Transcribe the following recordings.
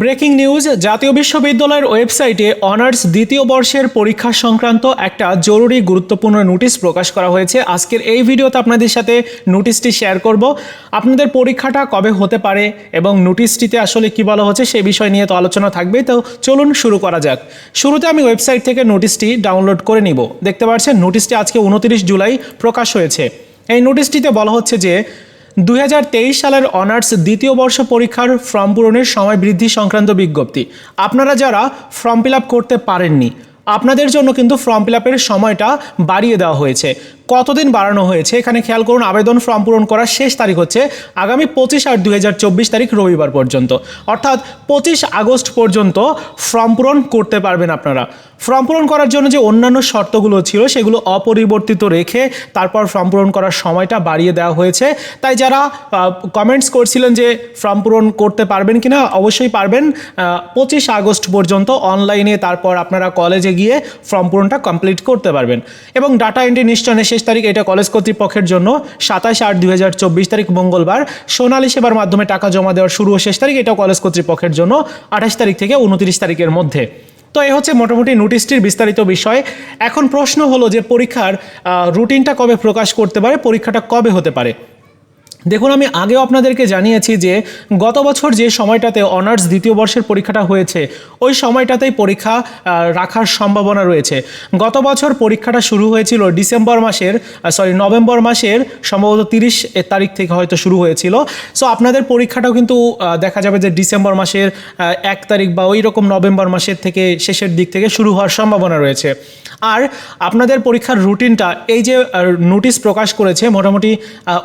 Breaking news, জাতীয় বিশ্ববিদ্যালয়ের ওয়েবসাইটে অনার্স দ্বিতীয় বর্ষের পরীক্ষা সংক্রান্ত একটা জরুরি গুরুত্বপূর্ণ নোটিশ প্রকাশ করা হয়েছে। আজকের এই ভিডিওতে আপনাদের সাথে নোটিশটি শেয়ার করব। আপনাদের পরীক্ষাটা কবে হতে পারে এবং নোটিশটিতে আসলে কি বলা হচ্ছে সেই বিষয় নিয়ে তো আলোচনা থাকবে তো চলুন শুরু করা যাক। শুরুতে আমি ওয়েবসাইট থেকে নোটিশটি ডাউনলোড করে নিব। দেখতে পাচ্ছেন, নোটিশটি আজকে উনত্রিশ জুলাই প্রকাশ হয়েছে। এই নোটিশটিতে বলা হচ্ছে যে দুই হাজার তেইশ সালের অনার্স দ্বিতীয় বর্ষ পরীক্ষার ফর্ম পূরণের সময় বৃদ্ধি সংক্রান্ত বিজ্ঞপ্তি। আপনারা যারা ফর্ম ফিল করতে পারেননি, আপনাদের জন্য কিন্তু ফর্ম ফিল সময়টা বাড়িয়ে দেওয়া হয়েছে। কতদিন বাড়ানো হয়েছে? এখানে খেয়াল করুন, আবেদন ফর্ম পূরণ করার শেষ তারিখ হচ্ছে আগামী পঁচিশ আট দুই তারিখ রবিবার পর্যন্ত। অর্থাৎ পঁচিশ আগস্ট পর্যন্ত ফর্ম পূরণ করতে পারবেন আপনারা। ফর্ম পূরণ করার জন্য যে অন্যান্য শর্তগুলো ছিল, সেগুলো অপরিবর্তিত রেখে তারপর ফর্ম পূরণ করার সময়টা বাড়িয়ে দেওয়া হয়েছে। তাই যারা কমেন্টস করছিলেন যে ফর্ম পূরণ করতে পারবেন কিনা, অবশ্যই পারবেন। পঁচিশ আগস্ট পর্যন্ত অনলাইনে তারপর আপনারা কলেজে গিয়ে ফর্ম পূরণটা কমপ্লিট করতে পারবেন। এবং ডাটা এন্ট্রি নিশ্চয়নের শেষ তারিখ এটা কলেজ কর্তৃপক্ষের জন্য সাতাশ আট দুই হাজার চব্বিশ তারিখ মঙ্গলবার। সোনালী সেবার মাধ্যমে টাকা জমা দেওয়ার শুরু ও শেষ তারিখ এটাও কলেজ কর্তৃপক্ষের জন্য আঠাশ তারিখ থেকে উনত্রিশ তারিখের মধ্যে। তো এই হচ্ছে মোটামুটি নোটিশটির বিস্তারিত বিষয়। এখন প্রশ্ন হলো যে পরীক্ষার রুটিনটা কবে প্রকাশ করতে পারে, পরীক্ষাটা কবে হতে পারে? দেখুন, আমি আগেও আপনাদেরকে জানিয়েছি যে গত বছর যে সময়টাতে অনার্স দ্বিতীয় বর্ষের পরীক্ষাটা হয়েছে, ওই সময়টাতেই পরীক্ষা রাখার সম্ভাবনা রয়েছে। গত বছর পরীক্ষাটা শুরু হয়েছিল ডিসেম্বর মাসের সরি নভেম্বর মাসের, সম্ভবত তিরিশ তারিখ থেকে হয়তো শুরু হয়েছিল। সো আপনাদের পরীক্ষাটাও কিন্তু দেখা যাবে যে ডিসেম্বর মাসের এক তারিখ বা ওই রকম নভেম্বর মাসের থেকে শেষের দিক থেকে শুরু হওয়ার সম্ভাবনা রয়েছে। আর আপনাদের পরীক্ষার রুটিনটা, এই যে নোটিশ প্রকাশ করেছে মোটামুটি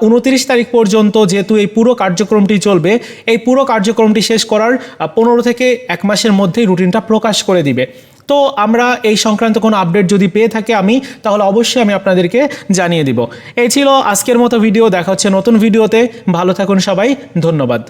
উনত্রিশ তারিখ পর্যন্ত যেহেতু এই পুরো কার্যক্রমটি চলবে, এই পুরো কার্যক্রমটি শেষ করার পনেরো থেকে এক মাসের মধ্যেই রুটিনটা প্রকাশ করে দিবে। তো আমরা এই সংক্রান্ত কোনো আপডেট যদি পেয়ে থাকি আমি, তাহলে অবশ্যই আমি আপনাদেরকে জানিয়ে দিব। এই ছিল আজকের মতো ভিডিও, দেখা হচ্ছে নতুন ভিডিওতে। ভালো থাকুন সবাই, ধন্যবাদ।